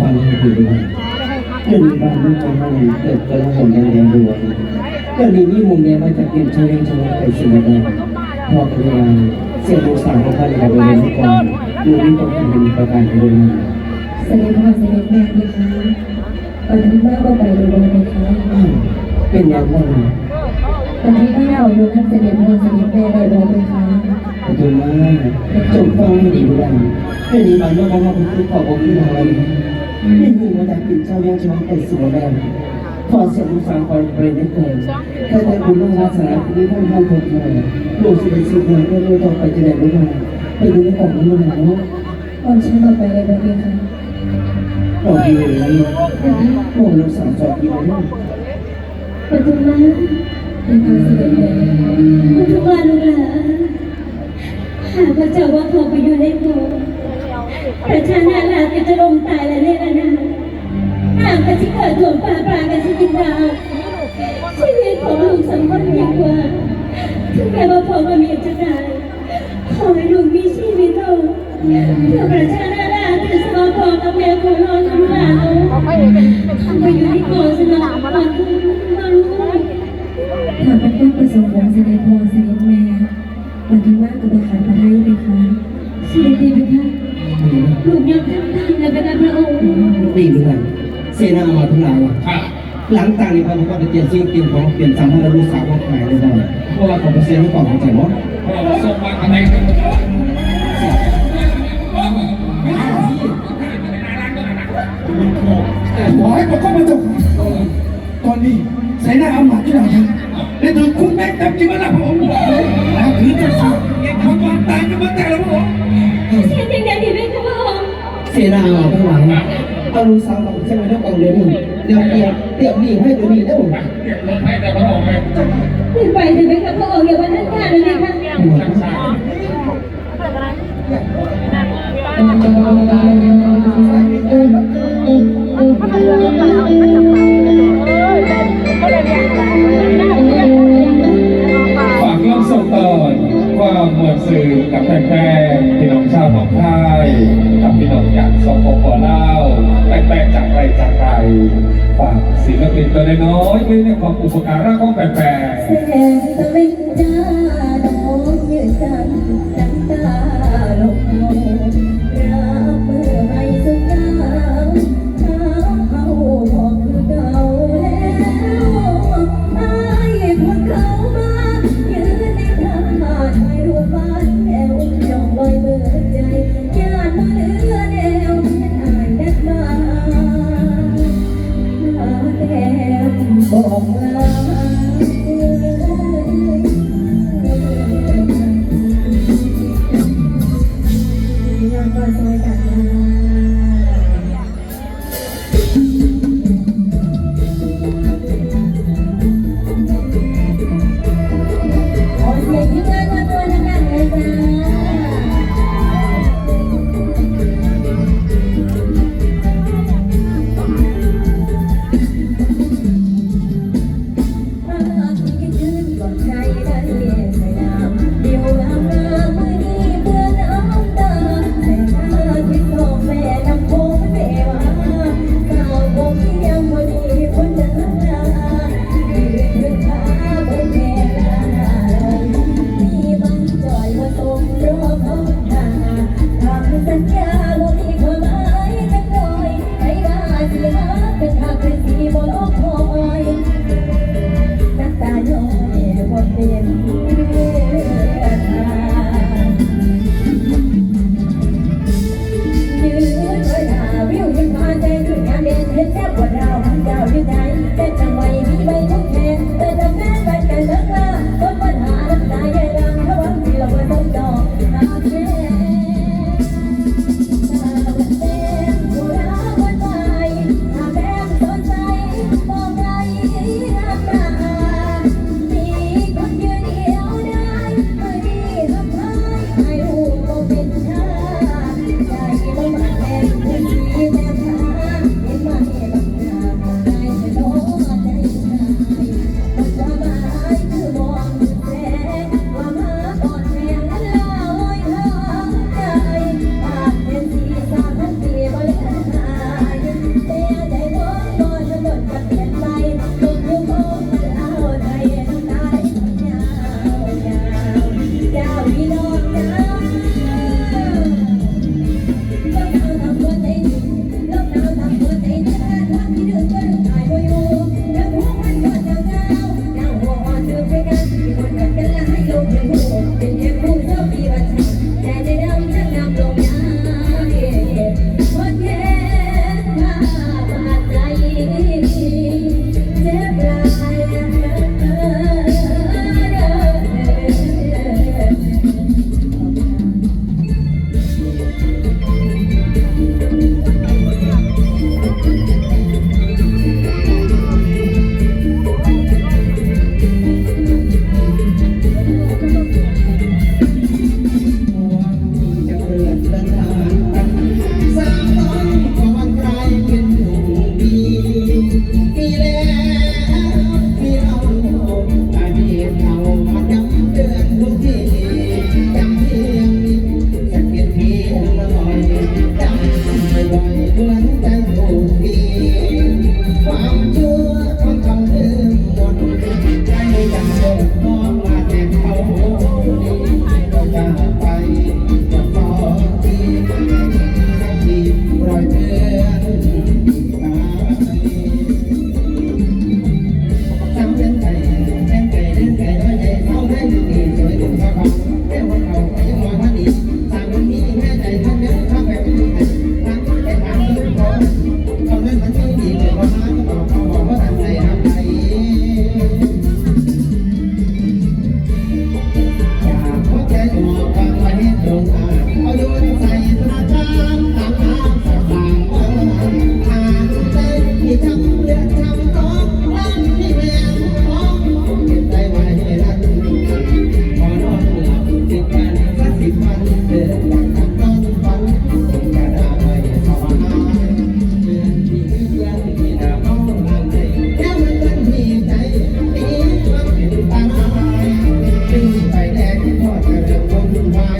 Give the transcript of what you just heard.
ฟังให้ดีด้วยเรื่องนี้บ้านลูกของเราเกิดกระหองแดงแดงดวงเรื่องนี้มีมุมแดงมาจากเปลี่ยนชายเลี้ยงชาวไปสิ่งใดพอกันเวลาเสียงลูสาวของพันกับเรื่องก่อนดูนี่ต้องเป็นประการเดินเสด็จพ่อเสด็จแม่เลยคะวันที่แม่ก็ไปดูเลยคะเป็นอย่างว่าวันที่แม่เอาอยู่กับเสด็จพ่อเสด็จแม่ได้บอกเลยคะปัจจุบันจงฟังให้ดีด้วยเรื่องนี้บ้านลูกของเราเป็นผู้ขอบคุณเราไม่มีมาจากปิ่นเจ้าเลี้ยงชาวไปสู่แดนพอเสียงลูกสาวคอยเปรย์ได้เกินแค่แต่คุณลูกวาสนาที่ท่านท่านคนเลยลูกสิบสิบคนก็เลยต้องไปจะได้ไม่ได้ไปดูในกล่องนี้มันเนาะวันฉันมาไปได้บอกเลยคะดอกดีเลยโอ้ลูกสาวจอดดีเลยปัจจุบันเป็นทางเสด็จแม่ปัจจุบันลูกหลานหากพระเจ้าว่าเขาไปอยู่ในโบสถ์ ประชานาราก็จะลงตายและเนรนาถหางกกระชิเกิดถวงป่าปลากระชิกินดาวชีวิตของลูกสำคัญยิ่งกว่าถึงแม้ว่าพ่อมามีจะตายขอให้ลูกมีชีวิตเอาเพื่อประชานาราที่สมาพอกับแม่ของเราทั้งหลายทำไปอยู่ที่โบสถ์สนามก่อนมาลูกถ้าเป็นความประสงค์ของเสด็จพ่อเสด็จแม่วันที่ว่ากับประคานพระไทยเลยคะเสด็จดีไหมคะ ลูกยอมทำตามเลยเป็นพระองค์ดีด้วยเสนามาทั้งหลายหลังจากนี้พระพุทธเจ้าเปลี่ยนสิ่งเปลี่ยนของเปลี่ยนสัมภาระลูกสาวของขายเลยได้เพราะว่าของเสียให้ก่อนเข้าใจมั้ยส่งมาทำไม เสนามาทั้งหลายเอาลูกสาวของเสนาได้กองเรียนนี่เดี๋ยวเตียเตียมนี่ให้ตัวนี้ได้หมดเรียกลงให้แต่พระองค์เลยขึ้นไปถึงไหมคะพระองค์อย่าวันนั้นขาดเลยค่ะช่างสร้างฝากเรื่องส่งต่อความหมือนสื่อกับแฟน ฝากศิลปินตัวน้อยๆด้วยในความอุปการะของแฟนแสงตะเวนใจ Christmas. ที่พ่อจะยังคงวุ่นวาย